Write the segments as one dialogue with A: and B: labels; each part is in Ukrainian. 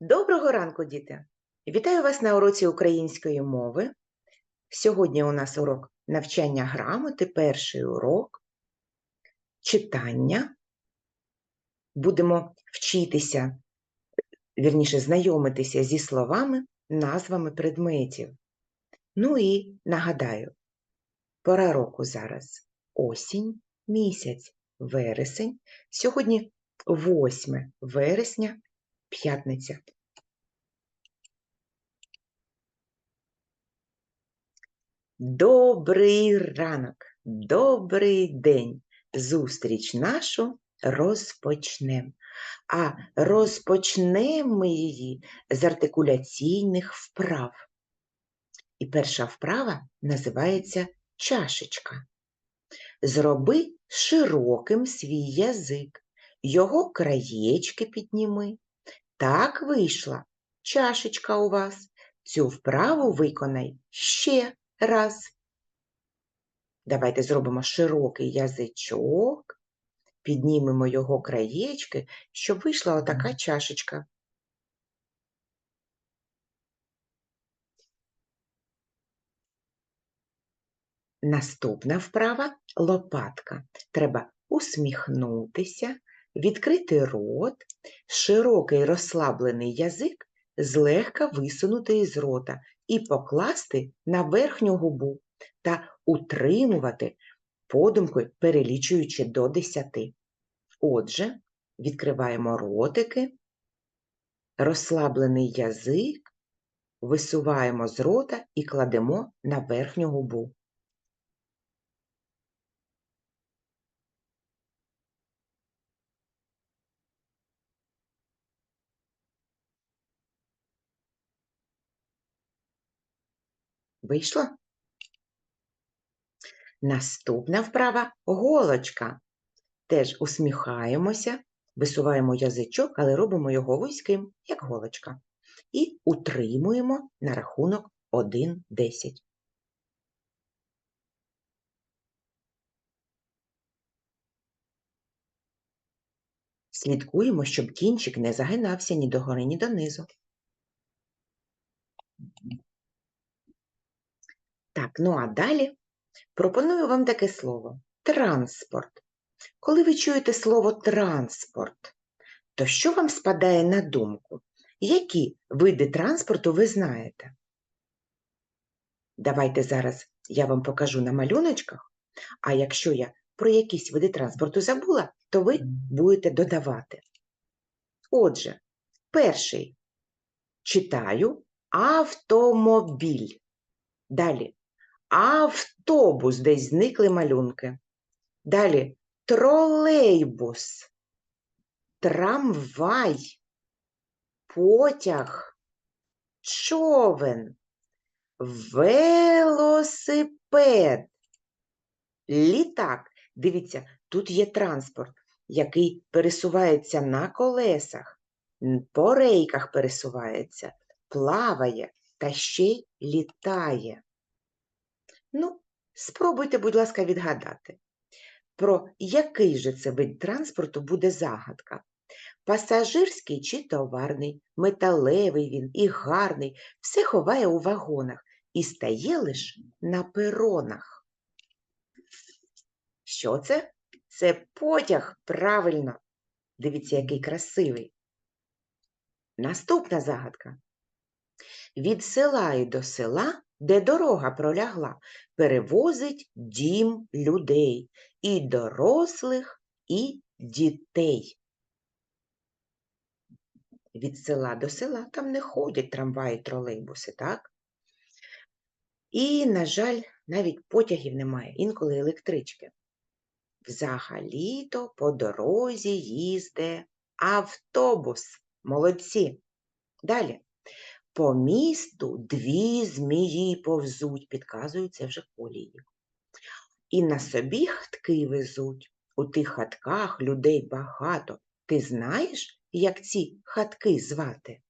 A: Доброго ранку, діти! Вітаю вас на уроці української мови. Сьогодні у нас урок навчання грамоти, перший урок читання. Будемо вчитися, вірніше, знайомитися зі словами, назвами предметів. Ну і нагадаю, пора року зараз осінь, місяць, вересень. Сьогодні 8 вересня, п'ятниця. Добрий ранок, добрий день. Зустріч нашу розпочнемо. А розпочнемо ми її з артикуляційних вправ. І перша вправа називається чашечка. Зроби широким свій язик, його краєчки підніми. Так вийшла чашечка у вас. Цю вправу виконай ще раз. Давайте зробимо широкий язичок, піднімемо його краєчки, щоб вийшла отака чашечка. Наступна вправа лопатка. Треба усміхнутися, відкрити рот, широкий розслаблений язик злегка висунути із рота і покласти на верхню губу та утримувати подумки, перелічуючи до 10. Отже, відкриваємо ротики, розслаблений язик, висуваємо з рота і кладемо на верхню губу. Вийшло? Наступна вправа голочка. Теж усміхаємося, висуваємо язичок, але робимо його вузьким, як голочка. І утримуємо на рахунок 1-10. Слідкуємо, щоб кінчик не загинався ні догори, ні донизу. Так, ну а далі пропоную вам таке слово транспорт. Коли ви чуєте слово транспорт, то що вам спадає на думку? Які види транспорту ви знаєте? Давайте зараз я вам покажу на малюночках, а якщо я про якісь види транспорту забула, то ви будете додавати. Отже, перший читаю автомобіль. Далі автобус, десь зникли малюнки. Далі тролейбус, трамвай, потяг, човен, велосипед, літак. Дивіться, тут є транспорт, який пересувається на колесах, по рейках пересувається, плаває та ще й літає. Ну, спробуйте, будь ласка, відгадати, про який же це вид транспорту буде загадка. Пасажирський чи товарний, металевий він і гарний, все ховає у вагонах і стає лише на перонах. Що це? Це потяг, правильно. Дивіться, який красивий. Наступна загадка. Від села і до села де дорога пролягла, перевозить дім людей, і дорослих, і дітей. Від села до села там не ходять трамваї, тролейбуси, так? І, на жаль, навіть потягів немає, інколи електрички. Взагалі-то по дорозі їзде автобус. Молодці. Далі. По місту дві змії повзуть, підказують це вже колії. І на собі хатки везуть. У тих хатках людей багато. Ти знаєш, як ці хатки звати?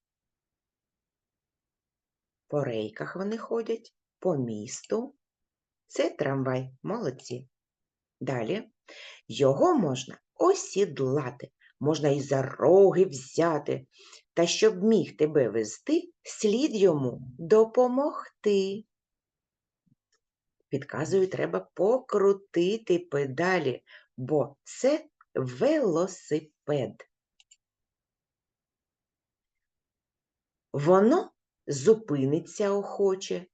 A: По рейках вони ходять, по місту. Це трамвай, молодці. Далі його можна осідлати, можна і за роги взяти. Та щоб міг тебе вести, слід йому допомогти. Підказую, треба покрутити педалі, бо це велосипед. Воно зупиниться охоче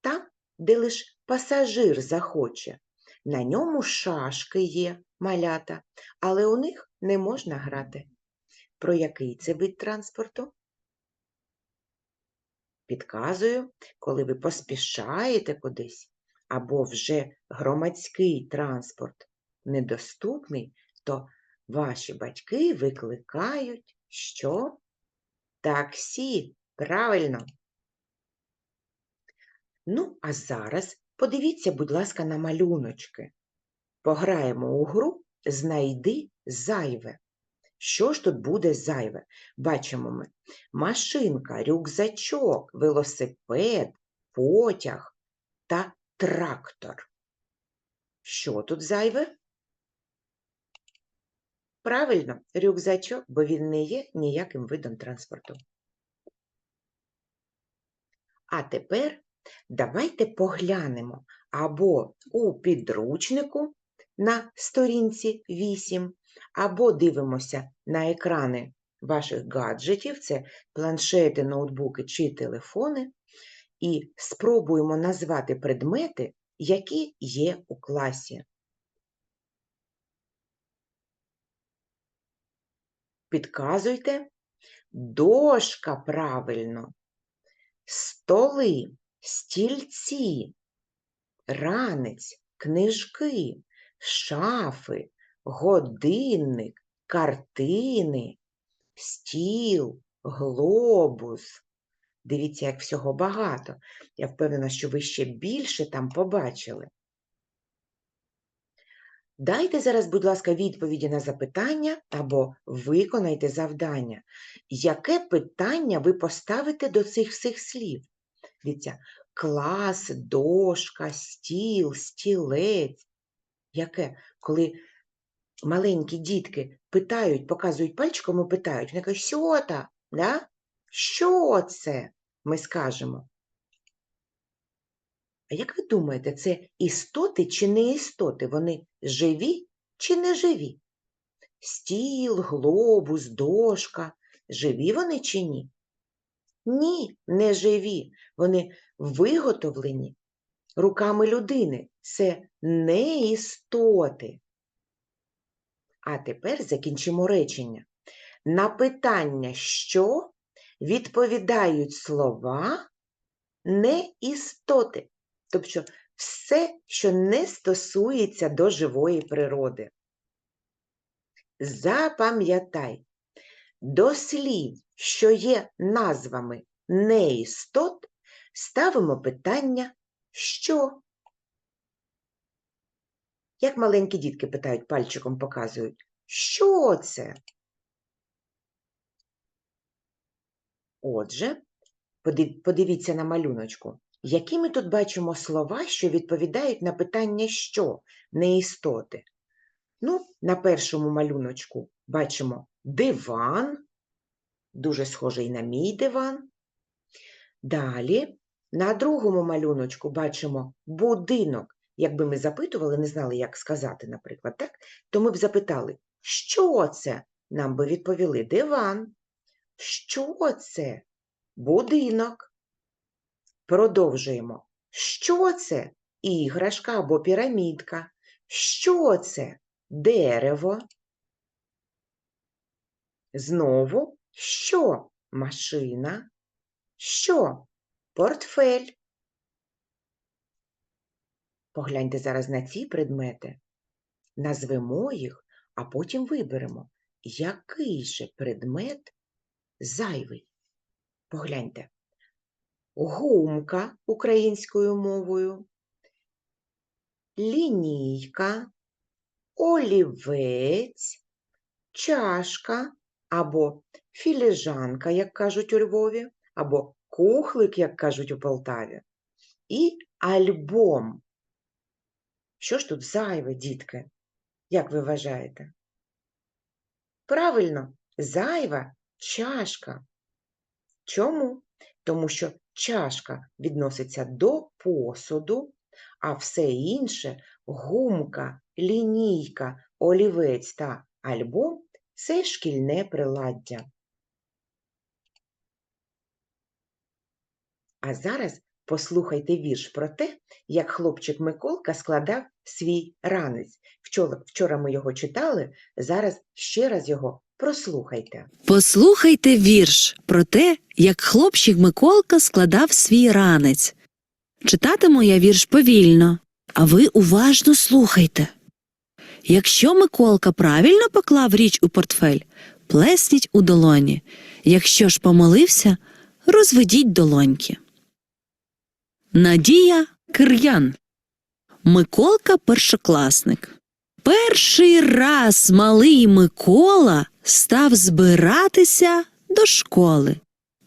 A: там, де лиш пасажир захоче. На ньому шашки є, малята, але у них не можна грати. Про який це вид транспорту? Підказую, коли ви поспішаєте кудись, або вже громадський транспорт недоступний, то ваші батьки викликають що? Таксі. Правильно. Ну, а зараз подивіться, будь ласка, на малюночки. Пограємо у гру Знайди зайве. Що ж тут буде зайве? Бачимо ми машинка, рюкзачок, велосипед, потяг та трактор. Що тут зайве? Правильно, рюкзачок, бо він не є ніяким видом транспорту. А тепер давайте поглянемо або у підручнику на сторінці 8, або дивимося на екрани ваших гаджетів, це планшети, ноутбуки чи телефони, і спробуємо назвати предмети, які є у класі. Підказуйте. Дошка правильно, столи, стільці, ранець, книжки, шафи, годинник, картини, стіл, глобус. Дивіться, як всього багато. Я впевнена, що ви ще більше там побачили. Дайте зараз, будь ласка, відповіді на запитання або виконайте завдання. Яке питання ви поставите до цих всіх слів? Дивіться, клас, дошка, стіл, стілець. Яке? Коли маленькі дітки питають, показують пальчиком і питають, вони кажуть, що та? Да? Що це? Ми скажемо. А як ви думаєте, це істоти чи не істоти? Вони живі чи не живі? Стіл, глобус, дошка. Живі вони чи ні? Ні, не живі. Вони виготовлені руками людини. Це не істоти. А тепер закінчимо речення. На питання, що відповідають слова не істоти. Тобто все, що не стосується до живої природи. Запам'ятай, до слів, що є назвами неістот, ставимо питання що? Як маленькі дітки питають, пальчиком показують, що це? Отже, подивіться на малюночку. Які ми тут бачимо слова, що відповідають на питання що, не істоти? Ну, на першому малюночку бачимо диван, дуже схожий на мій диван. Далі на другому малюночку бачимо будинок. Якби ми запитували, не знали, як сказати, наприклад, так? то ми б запитали, що це? Нам би відповіли диван. Що це? Будинок. Продовжуємо. Що це? Іграшка або пірамідка. Що це? Дерево. Знову що? Машина. Що? Портфель. Погляньте зараз на ці предмети. Назвемо їх, а потім виберемо, який же предмет зайвий. Погляньте гумка українською мовою, лінійка, олівець, чашка або філіжанка, як кажуть у Львові, або кухлик, як кажуть у Полтаві, і альбом. Що ж тут зайве, дітки? Як ви вважаєте? Правильно, зайва чашка. Чому? Тому що чашка відноситься до посуду, а все інше гумка, лінійка, олівець та альбом це шкільне приладдя. А зараз послухайте вірш про те, як хлопчик Миколка складав свій ранець. Вчора, ми його читали, зараз ще раз його прослухайте.
B: Послухайте вірш про те, як хлопчик Миколка складав свій ранець. Читатиму я вірш повільно, а ви уважно слухайте. Якщо Миколка правильно поклав річ у портфель, плесніть у долоні. Якщо ж помилився, розведіть долоньки. Надія Кир'ян Миколка першокласник. Перший раз малий Микола став збиратися до школи.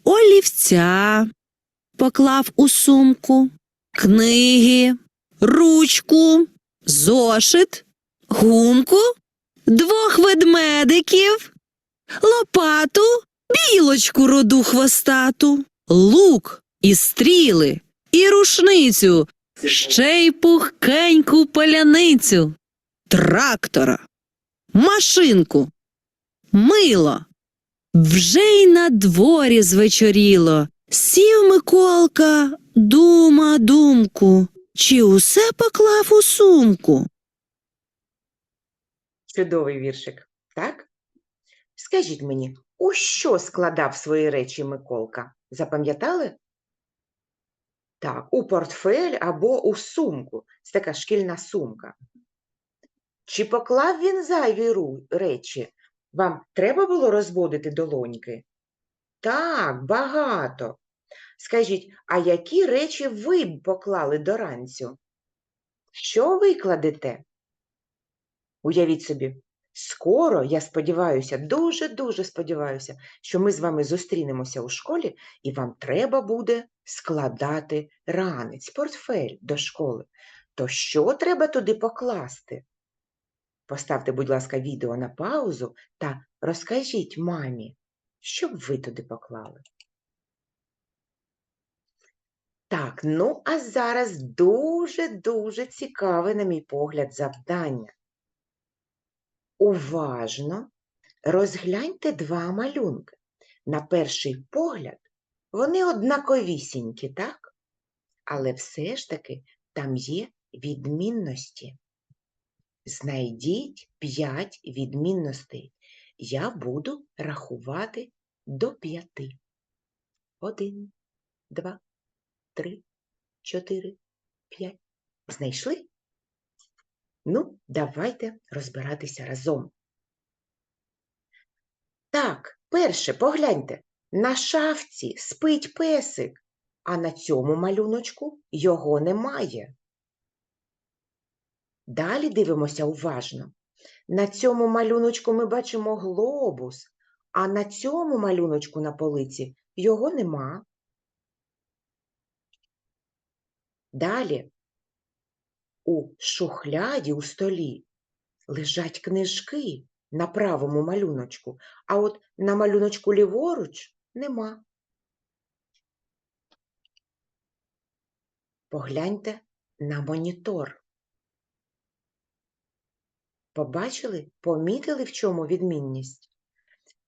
B: Олівця поклав у сумку, книги, ручку, зошит, гумку, двох ведмедиків, лопату, білочку роду хвостату, лук і стріли, рушницю, ще й пухкеньку паляницю трактора, машинку, мило. Вже й на дворі звечоріло. Сів Миколка, дума думку, чи усе поклав у сумку.
A: Чудовий віршик, так? Скажіть мені, у що складав свої речі Миколка? Запам'ятали? Так, у портфель або у сумку. Це така шкільна сумка. Чи поклав він зайві речі? Вам треба було розводити долоньки? Так, багато. Скажіть, а які речі ви б поклали до ранцю? Що ви кладете? Уявіть собі, скоро, я сподіваюся, дуже-дуже сподіваюся, що ми з вами зустрінемося у школі, і вам треба буде складати ранець, портфель до школи. То що треба туди покласти? Поставте, будь ласка, відео на паузу та розкажіть мамі, що б ви туди поклали. Так, ну а зараз дуже-дуже цікаве, на мій погляд, завдання. Уважно розгляньте два малюнки. На перший погляд вони однаковісінькі, так? Але все ж таки там є відмінності. Знайдіть п'ять відмінностей. Я буду рахувати до п'яти. Один, два, три, чотири, п'ять. Знайшли? Ну, давайте розбиратися разом. Так, перше, погляньте, на шафці спить песик, а на цьому малюночку його немає. Далі дивимося уважно. На цьому малюночку ми бачимо глобус, а на цьому малюночку на полиці його нема. Далі у шухляді у столі лежать книжки на правому малюночку, а от на малюночку ліворуч нема. Погляньте на монітор. Побачили, помітили, в чому відмінність?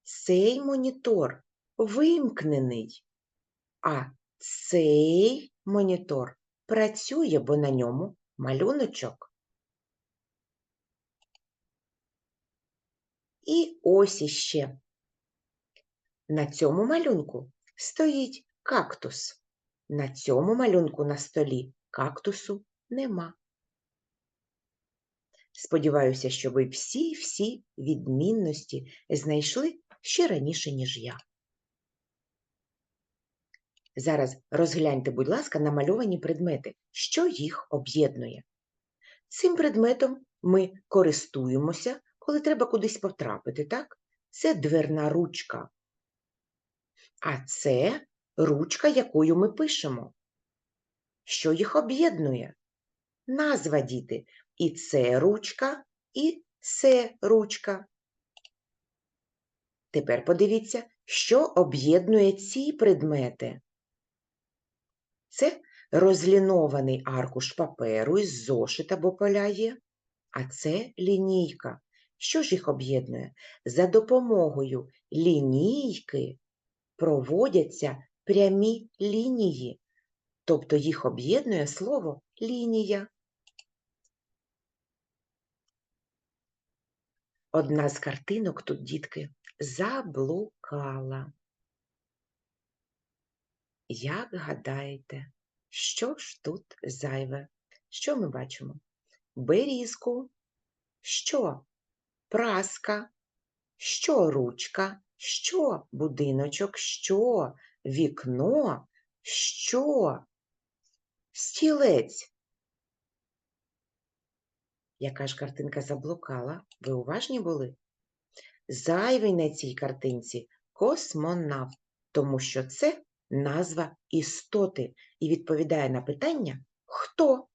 A: Цей монітор вимкнений, а цей монітор працює, бо на ньому малюночок. І ось іще. На цьому малюнку стоїть кактус. На цьому малюнку на столі кактусу нема. Сподіваюся, що ви всі-всі відмінності знайшли ще раніше, ніж я. Зараз розгляньте, будь ласка, намальовані предмети, що їх об'єднує. Цим предметом ми користуємося, коли треба кудись потрапити, так? Це дверна ручка. А це ручка, якою ми пишемо. Що їх об'єднує? Назва діти. І це ручка, і це ручка. Тепер подивіться, що об'єднує ці предмети. Це розлінований аркуш паперу із зошита або поля є, а це лінійка. Що ж їх об'єднує? За допомогою лінійки проводяться прямі лінії, тобто їх об'єднує слово лінія. Одна з картинок тут, дітки, заблукала. Як гадаєте, що ж тут зайве? Що ми бачимо? Берізку. Що? Праска. Що ручка? Що будиночок? Що вікно? Що? Стілець. Яка ж картинка заблукала? Ви уважні були? Зайвий на цій картинці космонавт, тому що це назва істоти і відповідає на питання хто.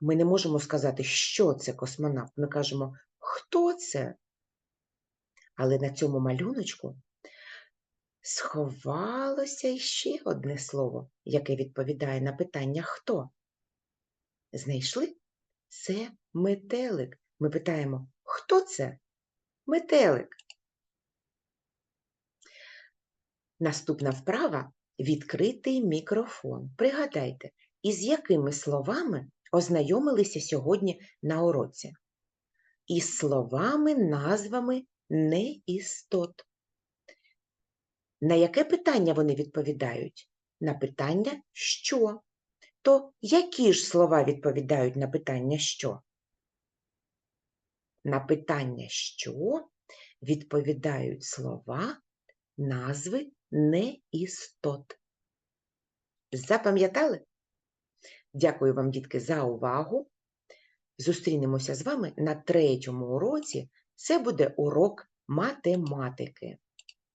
A: Ми не можемо сказати, що це космонавт. Ми кажемо, хто це? Але на цьому малюночку сховалося ще одне слово, яке відповідає на питання хто. Знайшли? Це метелик. Ми питаємо, хто це? Метелик. Наступна вправа відкритий мікрофон. Пригадайте, із якими словами ознайомилися сьогодні на уроці? Із словами, назвами неістот. На яке питання вони відповідають? На питання що? То які ж слова відповідають на питання що? На питання що відповідають слова, назви неістот. Запам'ятали? Дякую вам, дітки, за увагу. Зустрінемося з вами на третьому уроці. Це буде урок математики.